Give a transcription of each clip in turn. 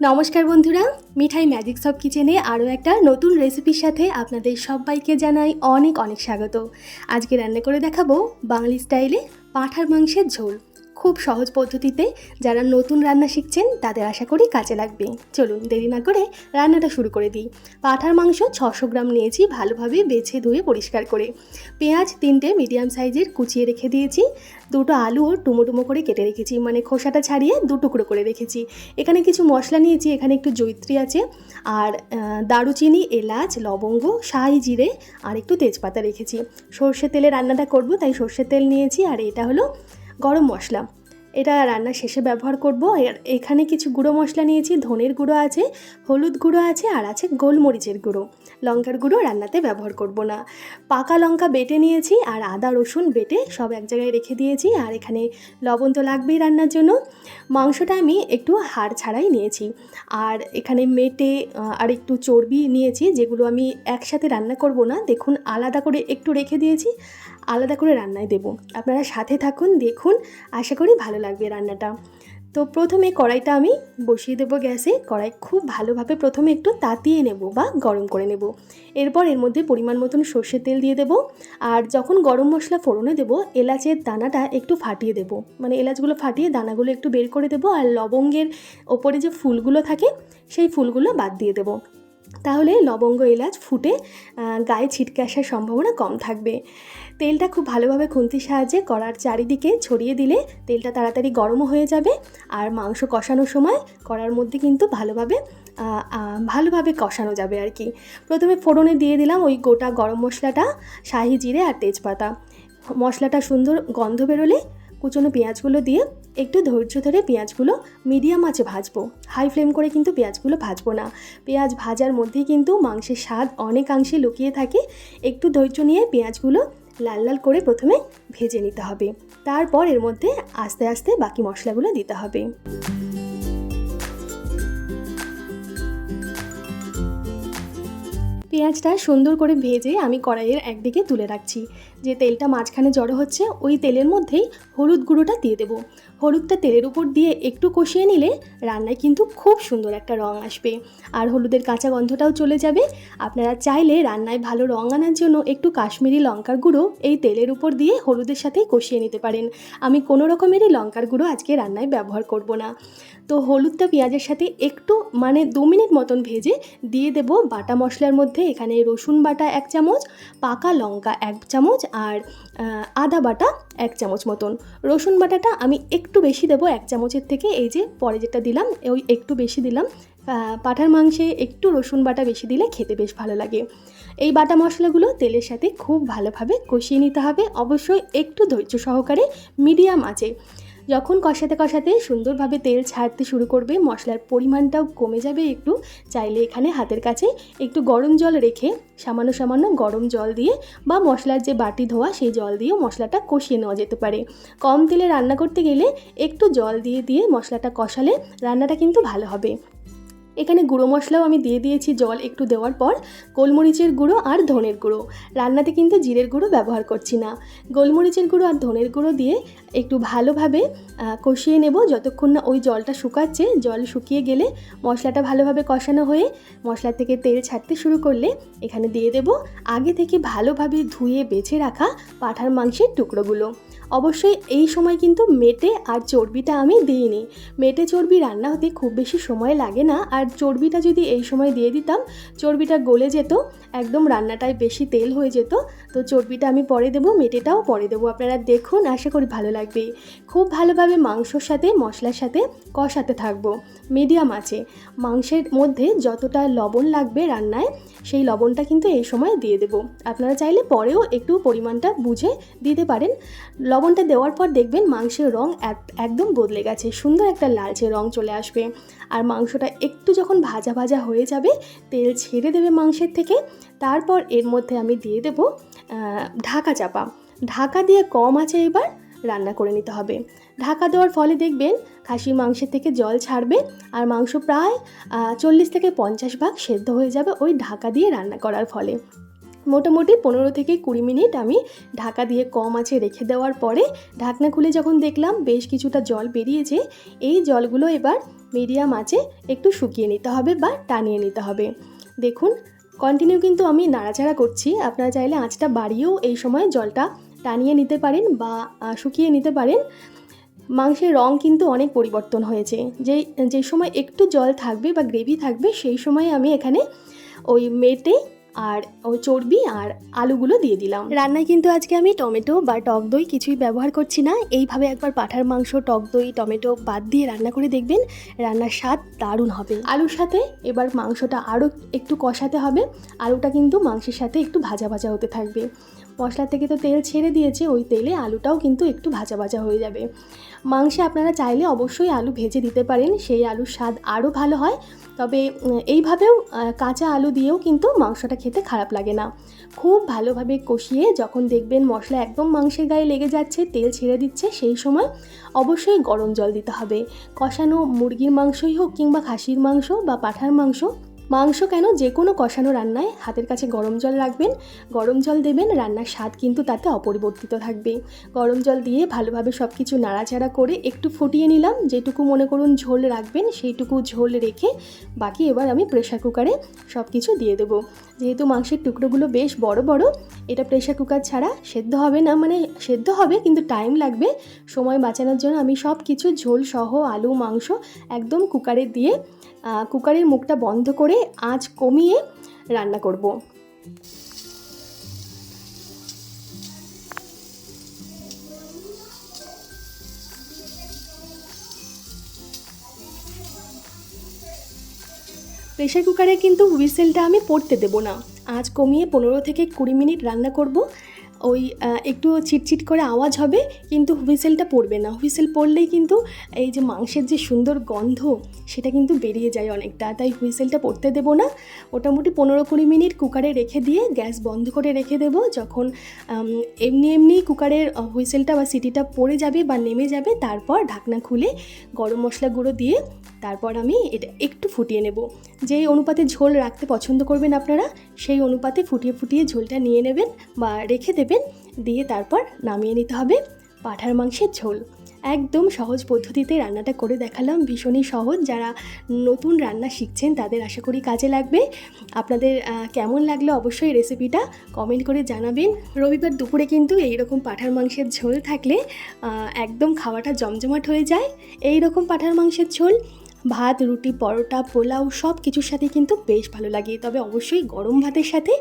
নমস্কার বন্ধুরা, মিঠাই ম্যাজিক সব কিচেনে আরও একটা নতুন রেসিপির সাথে আপনাদের সবাইকে জানাই অনেক অনেক স্বাগত। আজকে রান্না করে দেখাবো বাঙালি স্টাইলে পাঁঠার মাংসের ঝোল। খুব সহজ পদ্ধতিতে যারা নতুন রান্না শিখছেন তাদের আশা করি কাজে লাগবে। চলুন দেরি না করে রান্নাটা শুরু করে দিই। পাঁঠার মাংস ছশো গ্রাম নিয়েছি ভালোভাবে বেছে ধুয়ে পরিষ্কার করে। পেঁয়াজ তিনটে মিডিয়াম সাইজের কুচিয়ে রেখে দিয়েছি। দুটো আলুও টুমো টুমো করে কেটে রেখেছি মানে খোসাটা ছাড়িয়ে দু টুকরো করে রেখেছি। এখানে কিছু মশলা নিয়েছি, এখানে একটু জৈত্রী আছে আর দারুচিনি, এলাচ, লবঙ্গ, শাহি জিরে আর একটু তেজপাতা রেখেছি। সর্ষে তেলে রান্নাটা করব, তাই সর্ষের তেল নিয়েছি আর এটা হলো গরম মশলা। এটা রান্নার শেষে ব্যবহার করব। এখানে কিছু গুঁড়ো মশলা নিয়েছি। ধনের গুঁড়ো আছে, হলুদ গুঁড়ো আছে, আর আছে গোলমরিচের গুঁড়ো। লঙ্কার গুঁড়ো রান্নাতে ব্যবহার করব না। পাকা লঙ্কা বেটে নিয়েছি, আর আদা, রসুন বেটে সব এক জায়গায় রেখে দিয়েছি, আর এখানে লবণ তো লাগবেই রান্নার জন্য। মাংসটা আমি একটু হাড় ছাড়াই নিয়েছি। আর এখানে মেটে আর একটু চর্বি নিয়েছি, যেগুলো আমি একসাথে রান্না করব না। দেখুন, আলাদা করে একটু রেখে দিয়েছি। আলাদা করে রান্নায় দেব। আপনারা সাথে থাকুন, দেখুন, আশা করি ভালো লাগবে রান্নাটা। তো প্রথমে কড়াইটা আমি বসিয়ে দেবো গ্যাসে। কড়াই খুব ভালোভাবে প্রথমে একটু তাতিয়ে নেব বা গরম করে নেব। এরপর এর মধ্যে পরিমাণ মতন সর্ষের তেল দিয়ে দেব। আর যখন গরম মশলা ফোড়নে দেব, এলাচের দানাটা একটু ফাটিয়ে দেব। মানে এলাচগুলো ফাটিয়ে দানাগুলো একটু বের করে দেব। আর লবঙ্গের ওপরে যে ফুলগুলো থাকে, সেই ফুলগুলো বাদ দিয়ে দেব। তাহলে লবঙ্গ এলাচ ফুটে গায়ে ছিটকে আসার সম্ভাবনা কম থাকবে। তেলটা খুব ভালোভাবে খুন্তির সাহায্যে কড়ার চারিদিকে ছড়িয়ে দিলে তেলটা তাড়াতাড়ি গরমও হয়ে যাবে আর মাংস কষানোর সময় কড়ার মধ্যে কিন্তু ভালোভাবে ভালোভাবে কষানো যাবে আর কি। প্রথমে ফোড়নে দিয়ে দিলাম ওই গোটা গরম মশলাটা, শাহি জিরে আর তেজপাতা। মশলাটা সুন্দর গন্ধ বেরোলে কুচনো পেঁয়াজগুলো দিয়ে একটু ধৈর্য ধরে পেঁয়াজগুলো মিডিয়াম আঁচে ভাজবো। হাই ফ্লেম করে কিন্তু পেঁয়াজগুলো ভাজবো না। পেঁয়াজ ভাজার মধ্যেই কিন্তু মাংসের স্বাদ অনেকাংশে লুকিয়ে থাকে। একটু ধৈর্য নিয়ে পেঁয়াজগুলো লাল লাল করে প্রথমে ভেজে নিতে হবে। তারপর এর মধ্যে আস্তে আস্তে বাকি মশলাগুলো দিতে হবে। পেঁয়াজটা সুন্দর করে ভেজে আমি কড়াইয়ের একদিকে তুলে রাখছি। যে তেলটা মাঝখানে জড়ো হচ্ছে, ওই তেলের মধ্যেই হলুদ গুঁড়োটা দিয়ে দেবো। হলুদটা তেলের উপর দিয়ে একটু কষিয়ে নিলে রান্নায় কিন্তু খুব সুন্দর একটা রং আসবে। আর হলুদের কাঁচা গন্ধটাও চলে যাবে। আপনারা চাইলে রান্নায় ভালো রং আনার জন্য একটু কাশ্মীরি লঙ্কার গুঁড়ো এই তেলের উপর দিয়ে হলুদের সাথেই কষিয়ে নিতে পারেন। আমি কোনো রকমেরই লঙ্কার গুঁড়ো আজকে রান্নায় ব্যবহার করব না। তো হলুদটা পেঁয়াজের সাথে একটু মানে দু মিনিট মতন ভেজে দিয়ে দেব বাটা মশলার মধ্যে এখানে রসুন বাটা এক চামচ, পাকা লঙ্কা এক চামচ আর আদা বাটা এক চামচ মতন। রসুন বাটাটা আমি একটু বেশি দেবো এক চামচের থেকে, এই যে পরে যেটা দিলাম, ওই একটু বেশি দিলাম। পাঁঠার মাংসে একটু রসুন বাটা বেশি দিলে খেতে বেশ ভালো লাগে। এই বাটা মশলাগুলো তেলের সাথে খুব ভালোভাবে কষিয়ে নিতে হবে। অবশ্যই একটু ধৈর্য সহকারে, মিডিয়াম আছে যখন কষাতে কষাতে সুন্দরভাবে তেল ছাড়তে শুরু করবে, মশলার পরিমাণটাও কমে যাবে একটু। চাইলে এখানে হাতের কাছে একটু গরম জল রেখে, সামান্য সামান্য গরম জল দিয়ে বা মশলার যে বাটি ধোয়া, সেই জল দিয়েও মশলাটা কষিয়ে নেওয়া যেতে পারে। কম তেলে রান্না করতে গেলে একটু জল দিয়ে দিয়ে মশলাটা কষালে রান্নাটা কিন্তু ভালো হবে। এখানে গুঁড়ো মশলাও আমি দিয়ে দিয়েছি, জল একটু দেওয়ার পর গোলমরিচের গুঁড়ো আর ধনের গুঁড়ো। রান্নাতে কিন্তু জিরের গুঁড়ো ব্যবহার করছি না। গোলমরিচের গুঁড়ো আর ধনের গুঁড়ো দিয়ে একটু ভালোভাবে কষিয়ে নেব যতক্ষণ না ওই জলটা শুকাচ্ছে। জল শুকিয়ে গেলে মশলাটা ভালোভাবে কষানো হয়ে মশলা থেকে তেল ছাড়তে শুরু করলে এখানে দিয়ে দেব আগে থেকে ভালোভাবে ধুয়ে বেছে রাখা পাঁঠার মাংসের টুকরোগুলো। অবশ্যই এই সময় কিন্তু মেটে আর চর্বিটা আমি দিইনি। মেটে চর্বি রান্না হতে খুব বেশি সময় লাগে না। আর চর্বিটা যদি এই সময় দিয়ে দিতাম, চর্বিটা গলে যেত, একদম রান্নাটায় বেশি তেল হয়ে যেত, তো চর্বিটা আমি পরে দেবো, মেটেটাও পরে দেবো। আপনারা দেখুন, আশা করি ভালো লাগবে। খুব ভালোভাবে মাংসর সাথে, মশলার সাথে কষাতে থাকব। মিডিয়াম আছে। মাংসের মধ্যে যতটা লবণ লাগবে রান্নায়, সেই লবণটা কিন্তু এই সময় দিয়ে দেবো। আপনারা চাইলে পরেও একটু পরিমাণটা বুঝে দিতে পারেন। লবণটা দেওয়ার পর দেখবেন মাংসের রং এক- একদম বদলে গেছে, সুন্দর একটা লালচে রং চলে আসবে। আর মাংসটা একটু যখন ভাজা ভাজা হয়ে যাবে, তেল ছেড়ে দেবে মাংসের থেকে। তারপর এর মধ্যে আমি দিয়ে দেবো ঢাকা চাপা। ঢাকা দিয়ে কম আছে এবার রান্না করে নিতে হবে। ঢাকা দেওয়ার ফলে দেখবেন খাসি মাংসের থেকে জল ছাড়বে আর মাংস প্রায় চল্লিশ থেকে পঞ্চাশ ভাগ সেদ্ধ হয়ে যাবে ওই ঢাকা দিয়ে রান্না করার ফলে। মোটামুটি পনেরো থেকে কুড়ি মিনিট আমি ঢাকা দিয়ে কম আছে রেখে দেওয়ার পরে ঢাকনা খুলে যখন দেখলাম বেশ কিছুটা জল বেরিয়েছে, এই জলগুলো এবার মিডিয়াম আঁচে একটু শুকিয়ে নিতে হবে বা টানিয়ে নিতে হবে। দেখুন কন্টিনিউ কিন্তু আমি নাড়াচাড়া করছি। আপনারা চাইলে আঁচটা বাড়িয়েও এই সময় জলটা টানিয়ে নিতে পারেন বা শুকিয়ে নিতে পারেন। মাংসের রং কিন্তু অনেক পরিবর্তন হয়েছে। যে যে সময় একটু জল থাকবে বা গ্রেভি থাকবে, সেই সময় আমি এখানে ওই মেটে আর ওই চর্বি আর আলুগুলো দিয়ে দিলাম। রান্নায় কিন্তু আজকে আমি টমেটো বা টক দই কিছুই ব্যবহার করছি না। এইভাবে একবার পাঠার মাংস টক দই টমেটো বাদ দিয়ে রান্না করে দেখবেন রান্নার স্বাদ দারুণ হবে। আলুর সাথে এবার মাংসটা আরও একটু কষাতে হবে। আলুটা কিন্তু মাংসের সাথে একটু ভাজা ভাজা হতে থাকবে। মশলা থেকে তো তেল ছেড়ে দিয়েছে, ওই তেলে আলুটাও কিন্তু একটু ভাজা ভাজা হয়ে যাবে। মাংসে আপনারা চাইলে অবশ্যই আলু ভেজে দিতে পারেন, সেই আলুর স্বাদ আরও ভালো হয়। তবে এইভাবেও কাঁচা আলু দিয়েও কিন্তু মাংসটা খেতে খারাপ লাগে না। খুব ভালোভাবে কষিয়ে যখন দেখবেন মশলা একদম মাংসের গায়ে লেগে যাচ্ছে, তেল ছেড়ে দিচ্ছে, সেই সময় অবশ্যই গরম জল দিতে হবে। কষানো মুরগির মাংসই হোক কিংবা খাসির মাংস বা পাঠার মাংস মাংস কেন যে কোনো কষানো রান্নায় হাতের কাছে গরম জল রাখবেন। গরম জল দেবেন, রান্নার স্বাদ কিন্তু তাতে অপরিবর্তিত থাকবে। গরম জল দিয়ে ভালোভাবে সব কিছু নাড়াচাড়া করে একটু ফুটিয়ে নিলাম। যেটুকু মনে করুন ঝোল রাখবেন, সেইটুকু ঝোল রেখে বাকি এবার আমি প্রেশার কুকারে সব কিছু দিয়ে দেবো। যেহেতু মাংসের টুকরোগুলো বেশ বড় বড়, এটা প্রেশার কুকার ছাড়া সেদ্ধ হবে না। মানে সেদ্ধ হবে, কিন্তু টাইম লাগবে। সময় বাঁচানোর জন্য আমি সব কিছু ঝোল সহ আলু, মাংস একদম কুকারে দিয়ে কুকারের মুখটা বন্ধ করে আঁচ কমিয়ে রান্না করব। প্রেশার কুকারে কিন্তু হুইসেলটা আমি পড়তে দেবো না আঁচ কমিয়ে পনেরো থেকে কুড়ি মিনিট রান্না করব ওই একটু চিটচিট করে আওয়াজ হবে, কিন্তু হুইসেলটা পড়বে না। হুইসেল পড়লেই কিন্তু এই যে মাংসের যে সুন্দর গন্ধ, সেটা কিন্তু বেরিয়ে যায় অনেকটা। তাই হুইসেলটা পড়তে দেবো না। মোটামুটি পনেরো কুড়ি মিনিট কুকারে রেখে দিয়ে গ্যাস বন্ধ করে রেখে দেবো। যখন এমনি এমনি কুকারের হুইসেলটা বা সিটিটা পড়ে যাবে বা নেমে যাবে, তারপর ঢাকনা খুলে গরম মশলা গুঁড়ো দিয়ে তারপর আমি এটা একটু ফুটিয়ে নেব। যেই অনুপাতে ঝোল রাখতে পছন্দ করবেন আপনারা, সেই অনুপাতে ফুটিয়ে ফুটিয়ে ঝোলটা নিয়ে নেবেন বা রেখে দেবেন। দিয়ে তারপর নামিয়ে নিতে হবে পাঠার মাংসের ঝোল। একদম সহজ পদ্ধতিতে রান্নাটা করে দেখালাম। ভীষণই সহজ। যারা নতুন রান্না শিখছেন, তাদের আশা করি কাজে লাগবে। আপনাদের কেমন লাগল অবশ্যই রেসিপিটা কমেন্ট করে জানাবেন। রবিবার দুপুরে কিন্তু এই রকম পাঠার মাংসের ঝোল থাকলে একদম খাওয়াটা জমজমাট হয়ে যায়। এই রকম পাঠার মাংসের ঝোল ভাত, রুটি, পরোটা, পোলাও সব কিছুর সাথে কিন্তু বেশ ভালো লাগে। তবে অবশ্যই গরম ভাতের সাথে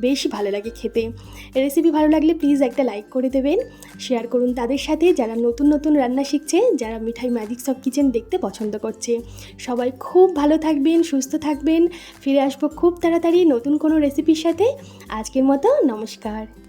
বেশি ভালো লাগে খেতে। রেসিপি ভালো লাগলে প্লিজ একটা লাইক করে দেবেন। শেয়ার করুন তাদের সাথে যারা নতুন নতুন রান্না শিখছে, যারা মিঠাই ম্যাজিক সব কিচেন দেখতে পছন্দ করছে। সবাই খুব ভালো থাকবেন, সুস্থ থাকবেন। ফিরে আসব খুব তাড়াতাড়ি নতুন কোনো রেসিপির সাথে। আজকের মতো নমস্কার।